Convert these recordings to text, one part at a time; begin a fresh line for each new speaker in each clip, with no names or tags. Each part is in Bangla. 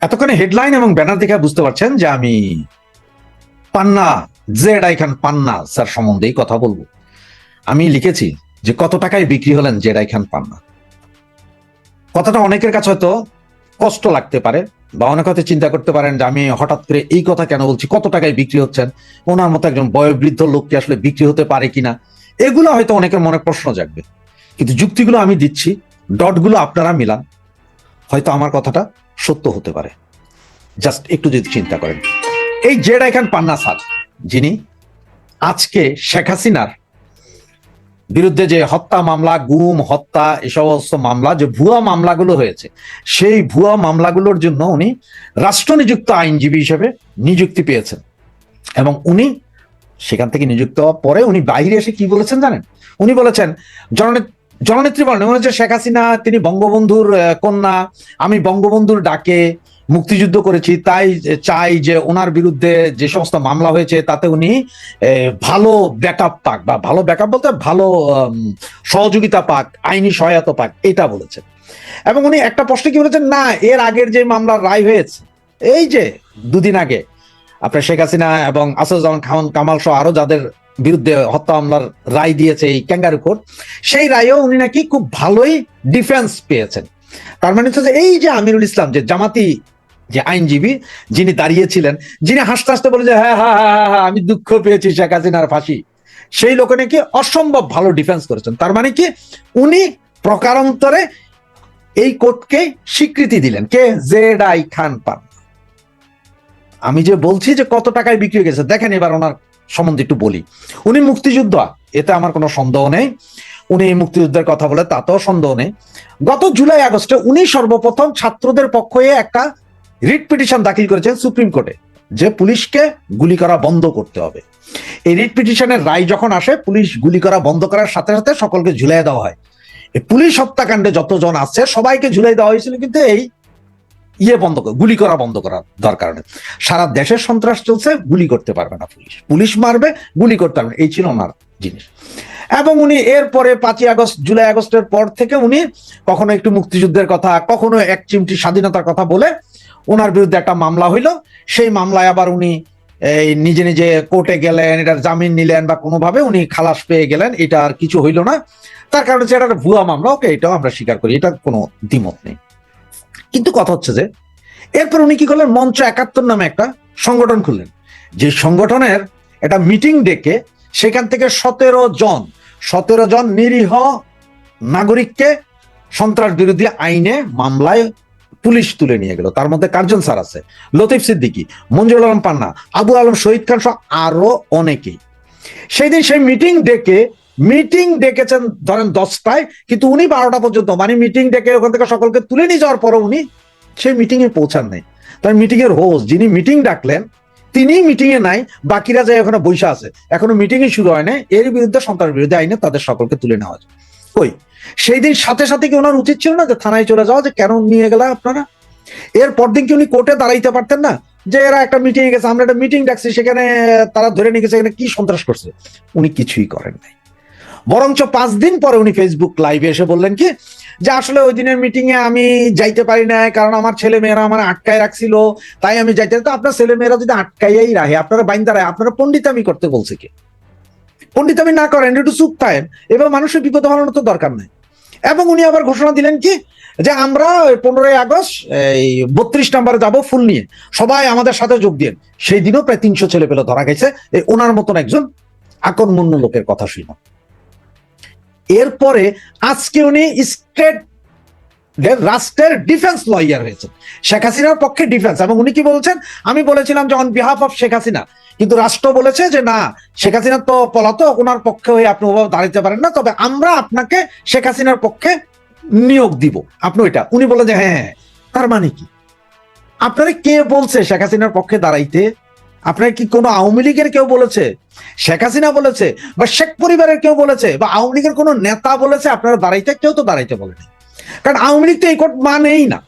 এতক্ষণে হেডলাইন এবং ব্যানার দেখে বুঝতে পারছেন যে আমি পান্না জেড আইখান পান্না স্যার সম্বন্ধেই কথা বলব। আমি লিখেছি যে কত টাকায় বিক্রি হলেন জেড আই খান পান্না? কথাটা অনেকের কাছে হয়তো কষ্ট লাগতে পারে বা অনেক হয়তো চিন্তা করতে পারেন যে আমি হঠাৎ করে এই কথা কেন বলছি, কত টাকায় বিক্রি হচ্ছেন? ওনার মতো একজন বয়োবৃদ্ধ লোককে আসলে বিক্রি হতে পারে কিনা? এগুলো হয়তো অনেকের মনে প্রশ্ন জাগবে। কিন্তু যুক্তিগুলো আমি দিচ্ছি ডটগুলো আপনারা মিলান। হয়তো আমার কথাটা সত্য হতে পারে। জাস্ট একটু যদি চিন্তা করেন। এই Z I Khan Panna sir, যিনি আজকে শেখ হাসিনার বিরুদ্ধে যে হত্যা মামলা, গুম, হত্যা এই সমস্ত মামলা, যে ভুয়া মামলাগুলো হয়েছে, সেই ভুয়া মামলাগুলোর জন্য উনি রাষ্ট্রনিযুক্ত আইনজীবী হিসেবে নিযুক্তি পেয়েছেন। এবং উনি সেখান থেকে নিযুক্ত হওয়ার পরে উনি বাইরে এসে কি বলেছেন জানেন? উনি বলেছেন, জননেত্রী জননেত্রী বলেন হচ্ছে শেখ হাসিনা, তিনি বঙ্গবন্ধুর কন্যা। আমি বঙ্গবন্ধুর ডাকে মুক্তিযুদ্ধ করেছি, তাই চাই যে ওনার বিরুদ্ধে যে সমস্ত মামলা হয়েছে, তাতে উনি ভালো ব্যাকআপ পাক, বা ভালো ব্যাকআপ বলতে ভালো সহযোগিতা পাক, আইনি সহায়তা পাক, এটা বলেছেন। এবং উনি একটা প্রশ্নে কি বলেছেন, না, এর আগের যে মামলার রায় হয়েছে, এই যে দুদিন আগে, আপনার শেখ হাসিনা এবং আসাদুজ্জামান খান কামাল সহ আরও যাদের বিরুদ্ধে হত্যা মামলার রায় দিয়েছে এই ক্যাঙ্গারু কোর্ট সেই রায়েও উনি নাকি খুব ভালোই ডিফেন্স পেয়েছেন। তার মানে হচ্ছে এই যে আমিরুল ইসলাম যে জামাতি যে আইনজীবী যিনি দাঁড়িয়েছিলেন যিনি হাসতে হাসতে বলে যে হ্যাঁ হ্যাঁ হ্যাঁ হ্যাঁ, হ্যাঁ, আমি দুঃখ পেয়েছি শেখ হাসিনার ফাঁসি। সেই লোকে নাকি অসম্ভব ভালো ডিফেন্স করেছেন। তার মানে কি উনি প্রকারান্তরে এই কোর্টকে স্বীকৃতি দিলেন। কে? জেড আই খান পান। আমি যে বলছি যে কত টাকায় বিক্রি হয়ে গেছে দেখেন এবার ওনার সম্বন্ধে একটু বলি। উনি মুক্তিযোদ্ধা, এতে আমার কোনো সন্দেহ নেই। উনি এই মুক্তিযুদ্ধের কথা বলে তাতেও সন্দেহ নেই। গত জুলাই, আগস্টে উনি সর্বপ্রথম ছাত্রদের পক্ষ হয়ে একটা রিট পিটিশন দাখিল করেছেন সুপ্রিম কোর্টে, যে পুলিশকে গুলি করা বন্ধ করতে হবে। এই রিট পিটিশনের রায় যখন আসে, পুলিশ গুলি করা বন্ধ করার সাথে সাথে সকলকে ঝুলাই দেওয়া হয়। পুলিশ হত্যাকাণ্ডে যতজন আছে সবাইকে ঝুলাই দেওয়া হয়েছিল, কিন্তু এই ইয়ে বন্ধ কর গুলি করা বন্ধ করার দরকার নেই। সারা দেশের সন্ত্রাস চলছে, গুলি করতে পারবে না পুলিশ। পুলিশ মারবে, গুলি করতে পারবে। এই ছিল ওনার জিনিস। এবং উনি এরপরে পাঁচই আগস্ট, জুলাই আগস্টের পর থেকে উনি কখনো একটু মুক্তিযুদ্ধের কথা, কখনো এক চিমটি স্বাধীনতার কথা বলে ওনার বিরুদ্ধে একটা মামলা হইল। সেই মামলায় আবার উনি এই নিজে নিজে কোর্টে গেলেন এটার জামিন নিলেন বা কোনোভাবে উনি খালাস পেয়ে গেলেন, এটা আর কিছু হইল না। তার কারণ হচ্ছে এটা ভুয়া মামলা, ওকে এটাও আমরা স্বীকার করি, এটার কোনো দ্বিমত নেই। কিন্তু কথা হচ্ছে যে, এরপর উনি কি করলেন? মঞ্চ একাত্তর নামে একটা সংগঠন খুললেন। যে সংগঠনের একটা মিটিং ডেকে সেখান থেকে সতেরো জন সতেরো জন নিরীহ নাগরিককে সন্ত্রাস বিরোধী আইনে মামলায় পুলিশ তুলে নিয়ে গেল। তার মধ্যে কার্জন স্যার আছে, লতিফ সিদ্দিকি মঞ্জুর আলম পান্না, আবু আলম শহীদ খান সহ আরও অনেকেই। সেই দিন সেই মিটিং ডেকে মিটিং ডেকেছেন ধরেন দশটায়, কিন্তু উনি বারোটা পর্যন্ত মানে মিটিং ডেকে ওখান থেকে সকলকে তুলে নিয়ে যাওয়ার পরও উনি সেই মিটিং এ পৌঁছান নাই। তার মিটিং এর হোস্ট যিনি মিটিং ডাকলেন তিনি মিটিং এ নাই, বাকিরা যায় ওখানে বসে আছে। এখনও মিটিং এ শুরু হয় না এর বিরুদ্ধে সন্ত্রাস বিরুদ্ধে আইনে তাদের সকলকে তুলে নেওয়া যায় ওই সেই দিন সাথে সাথে কি ওনার উচিত ছিল না যে থানায় চলে যাওয়া, যে কেন নিয়ে গেলেন আপনারা? এর পরদিন কি উনি কোর্টে দাঁড়াইতে পারতেন না? যে এরা একটা মিটিং এ গেছে, আমরা একটা মিটিং ডাকছি, সেখানে, তারা ধরে নিয়ে গেছে, এখানে কি সন্ত্রাস করছে? উনি কিছুই করেন নাই। বরঞ্চ পাঁচ দিন পরে উনি ফেসবুক লাইভে এসে বললেন কি, যে আসলে ওই দিনের মিটিং এ আমি যাইতে পারি না কারণ আমার ছেলে মেয়েরা আমার আটকায় রাখছিল, তাই আমি যাইতে তো আপনার ছেলে মেয়েরা যদি আটকাইয়াই রাখে, আপনারা বাইন্দা রাখে, আপনারা পন্ডিতামি করতে বলছে কি? পন্ডিতামি না করেন, একটু চুপ থাকেন। এবার মানুষের বিপদ হওয়ানোর তো দরকার নাই। এবং উনি আবার ঘোষণা দিলেন কি, যে আমরা পনেরোই আগস্ট, এই বত্রিশ নাম্বারে যাব ফুল নিয়ে। সবাই আমাদের সাথে যোগ দিন সেই দিনও প্রায় তিনশো ছেলে পেলে ধরা গেছে এই ওনার মতন একজন আকর্মণ্য লোকের কথা শুনো এরপরে আজকে উনি স্টেট রাষ্ট্রের ডিফেন্স লয়ার হয়েছেন, শেখ হাসিনার পক্ষে ডিফেন্স। এবং উনি কি বলছেন? আমি বলেছিলাম যে on behalf of Sheikh Hasina. কিন্তু রাষ্ট্র বলেছে যে না, শেখ হাসিনা তো পলাতক, ওনার পক্ষে হয়ে আপনি ওভাবে দাঁড়াতে পারেন না। তবে আমরা আপনাকে শেখ হাসিনার পক্ষে নিয়োগ দিব। আপনি ওইটা। উনি বলে যে হ্যাঁ হ্যাঁ। তার মানে কি? আপনারা কে বলছে শেখ হাসিনার পক্ষে দাঁড়াইতে? আপনার কি কোনো আওয়ামী লীগের কেউ বলেছে? শেখ হাসিনা বলেছে, বা শেখ পরিবারের কেউ বলেছে, বা আওয়ামী লীগের কোনো নেতা বলেছে, আপনারা দাঁড়াইতে কেউ তো দাঁড়াইতে বলেনি। কারণ আওয়ামী লীগ তো এই মানেই না।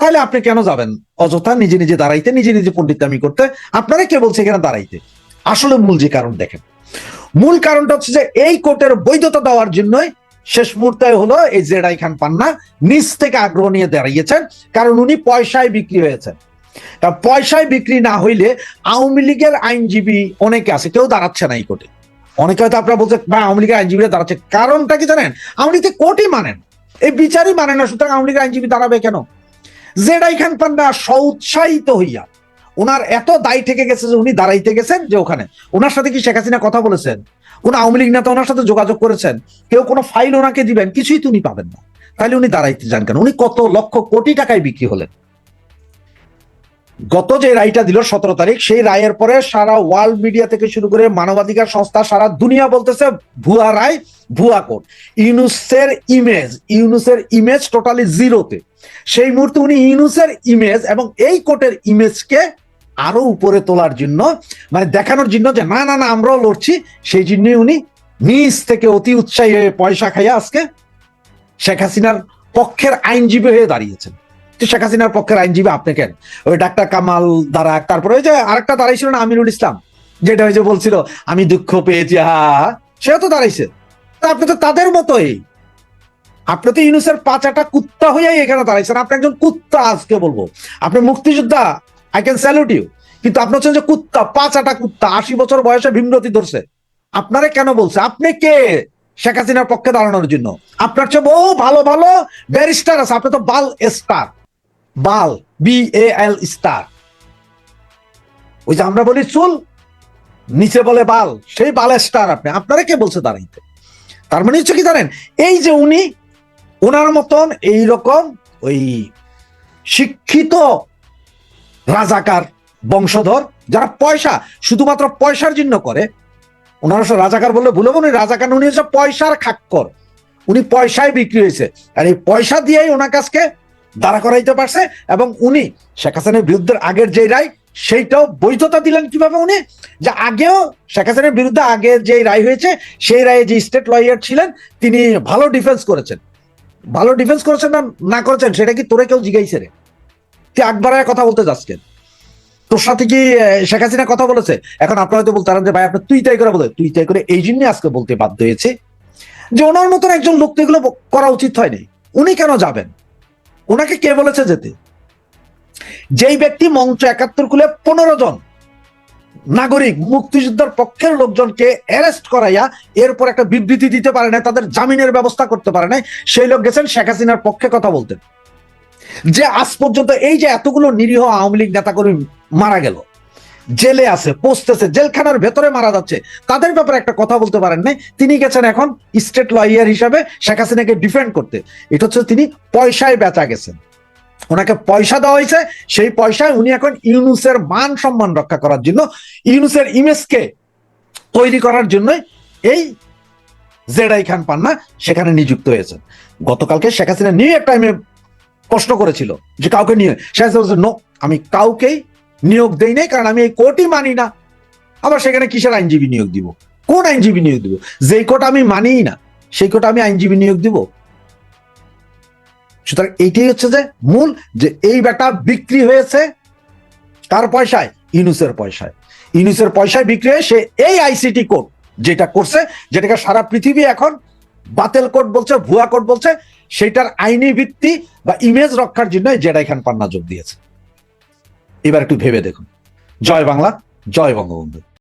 তাহলে আপনি কেন যাবেন? অযথা নিজে নিজে দাঁড়াইতে, নিজে নিজে পণ্ডিতামি করতে, আপনারা কে বলছে এখানে দাঁড়াইতে? আসলে মূল যে কারণ দেখেন। মূল কারণটা হচ্ছে যে এই কোর্টের বৈধতা দেওয়ার জন্যই শেষ মুহূর্তে হলো এই জেডাই খান পান্না নিজ থেকে আগ্রহ নিয়ে দাঁড়িয়েছেন, কারণ উনি পয়সায় বিক্রি হয়েছেন। তা পয়সায় বিক্রি না হইলে আওয়ামী লীগের আইনজীবী অনেকে আছে, কেউ দাঁড়াচ্ছে না এই কোর্টে। অনেকে হয়তো আপনারা বলছে বা আওয়ামী লীগের আইনজীবীরা দাঁড়াচ্ছে। কারণটা কি জানেন? আওয়ামী লীগ কোর্টই মানেন এই বিচারই মানে না, সুতরাং আওয়ামী লীগের আইনজীবী দাঁড়াবে কেন? জেডাই খান পান্না সৌৎসাহিত হইয়া, ওনার এত দায় থেকে গেছে যে উনি দাঁড়াইতে গেছেন যে ওখানে। ওনার সাথে কি শেখ হাসিনা কথা বলেছেন? কোন আওয়ামী লীগ নেতা ওনার সাথে যোগাযোগ করেছেন? কেউ কোনো ফাইল ওনাকে দিবেন? কিছুই তো উনি পাবেন না। তাহলে উনি দাঁড়াইতে যান কেন? উনি কত লক্ষ কোটি টাকায় বিক্রি হলেন। গত যে রায়টা দিল সতেরো তারিখ, সেই রায়ের পরে সারা ওয়ার্ল্ড মিডিয়া থেকে শুরু করে মানবাধিকার সংস্থা সারা দুনিয়া বলতেছে ভুয়া রায়, ভুয়া কোর্ট। ইউনুসের ইমেজ ইউনুসের ইমেজ টোটালি জিরোতে সেই মুহূর্তে উনি ইউনুসের ইমেজ এবং এই কোর্টের ইমেজকে আরও উপরে তোলার জন্য মানে দেখানোর জন্য যে না না না, আমরাও লড়ছি, সেই জন্যই উনি নিজ থেকে অতি উৎসাহী হয়ে পয়সা খাইয়া আজকে শেখ হাসিনার পক্ষের আইনজীবী হয়ে দাঁড়িয়েছেন। শেখ হাসিনার পক্ষের আইনজীবী আপনি কেন? ওই ডাক্তার কামাল দ্বারা, তারপরে ওই যে আরেকটা দাঁড়াইছিল না আমিরুল ইসলাম, যেটা ওই যে বলছিল, আমি দুঃখ পেয়েছি, হা সেও তো দাঁড়াইছে। আপনি তো তাদের মতোই। আপনি তো ইউনুসের পাঁচাটা কুত্তা হইয়াই এখানে দাঁড়াইছেন। আপনি একজন কুত্তা আজকে বলব। আপনি মুক্তিযোদ্ধা আই ক্যান স্যালুট ইউ কিন্তু আপনি হচ্ছেন যে কুত্তা পাঁচাটা কুত্তা, আশি বছর বয়সে ভীমরতি ধরছে। আপনারে কেন বলছে? আপনি কে? শেখ হাসিনার পক্ষে দাঁড়ানোর জন্য। আপনার চেয়ে বহু ভালো ভালো ব্যারিস্টার আছে। আপনি তো বাল স্টার। বাল বি এ এল স্টার ওই যে আমরা বলি চুল, নিচে বলে বাল, সেই বাল স্টার আপনি। আপনারা কে বলছে দাঁড়াইতে তার মানে হচ্ছে কি জানেন? এই যে উনি ওনার মতন এই রকম ওই শিক্ষিত রাজাকার বংশধর, যারা পয়সা, শুধুমাত্র পয়সার জন্য করে ওনারা সব রাজাকার বললে ভুলে উনি রাজাকার উনি হচ্ছে পয়সার খাক্কর। উনি পয়সায় বিক্রি হয়েছে। আর এই পয়সা দিয়েই ওনার কাছকে দাঁড়া করাইতে পারছে এবং উনি শেখ হাসিনার বিরুদ্ধে আগের যে রায়, সেইটাও বৈধতা দিলেন কীভাবে উনি? যে আগেও শেখ হাসিনার বিরুদ্ধে আগে যে রায় হয়েছে, সেই রায়ে যে স্টেট লয়ার ছিলেন, তিনি ভালো ডিফেন্স করেছেন। ভালো ডিফেন্স করেছেন না না করেছেন, সেটা কি তোরে কেউ জিগাইছে রে? তুই একবারে কথা বলতে যাচ্ছেন তোর সাথে কি শেখ হাসিনা কথা বলেছে? এখন আপনারা হয়তো বলতে যে, ভাই, আপনি তুই তাই করে বলে, তুই তাই করে এই জন্য আজকে বলতে বাধ্য হয়েছে যে, ওনার মতন একজন লোক তো এগুলো করা উচিত হয়নি উনি কেন যাবেন? ওনাকে কে বলেছে যেতে? যেই ব্যক্তি মঞ্চ একাত্তর খুলে পনেরো জন নাগরিক মুক্তিযুদ্ধের পক্ষের লোকজনকে অ্যারেস্ট করাইয়া এরপর একটা বিবৃতি দিতে পারে না তাদের জামিনের ব্যবস্থা করতে পারে না সেই লোক গেছেন শেখ হাসিনার পক্ষে কথা বলতেন যে আজ পর্যন্ত এই যে এতগুলো নিরীহ আওয়ামী লীগ নেতাকর্মী মারা গেল জেলে আছে পোস্টেছে জেলখানার ভেতরে মারা যাচ্ছে। তাদের ব্যাপারে একটা কথা বলতে পারেন নাই? তিনি গেছেন এখন স্টেট লয়ার হিসাবে শেখ হাসিনাকে ডিফেন্ড করতে। এটা হচ্ছে তিনি পয়সায় বেচা গেছেন। ওনাকে পয়সা দেওয়া হয়েছে সেই পয়সায় উনি এখন ইউনুসের মান সম্মান রক্ষা করার জন্য ইউনুসের ইমেজকে তৈরি করার জন্য এই জেডাই খান পান্না সেখানে নিযুক্ত হয়েছেন। গতকালকে শেখ হাসিনা নিউ ইয়র্ক টাইমে প্রশ্ন করেছিল যে কাউকে নিয়ে। শেখ হাসিনা "No, আমি কাউকেই নিয়োগ দেই নাই, কারণ আমি এই কোর্টই মানি না। আবার সেখানে কিসের আইনজীবী নিয়োগ দিব? কোন আইনজীবী নিয়োগ দিব? যেই কোর্ট আমি মানিই না, সেই কোর্ট আমি আইনজীবী নিয়োগ দিব? সুতরাং এইটাই হচ্ছে যে মূল যে এই বেটা বিক্রি হয়েছে কার পয়সায় ইউনুসের পয়সায়। ইউনুসের পয়সায় বিক্রি হয়ে সে এই আইসিটি কোড যেটা করছে, যেটাকে সারা পৃথিবী এখন বাতেল কোড বলছে, ভুয়া কোড বলছে সেটার আইনি ভিত্তি বা ইমেজ রক্ষার জন্য জেডাই খান পান্না যোগ দিয়েছে। এবার একটু ভেবে দেখুন। জয় বাংলা জয় বঙ্গবন্ধু।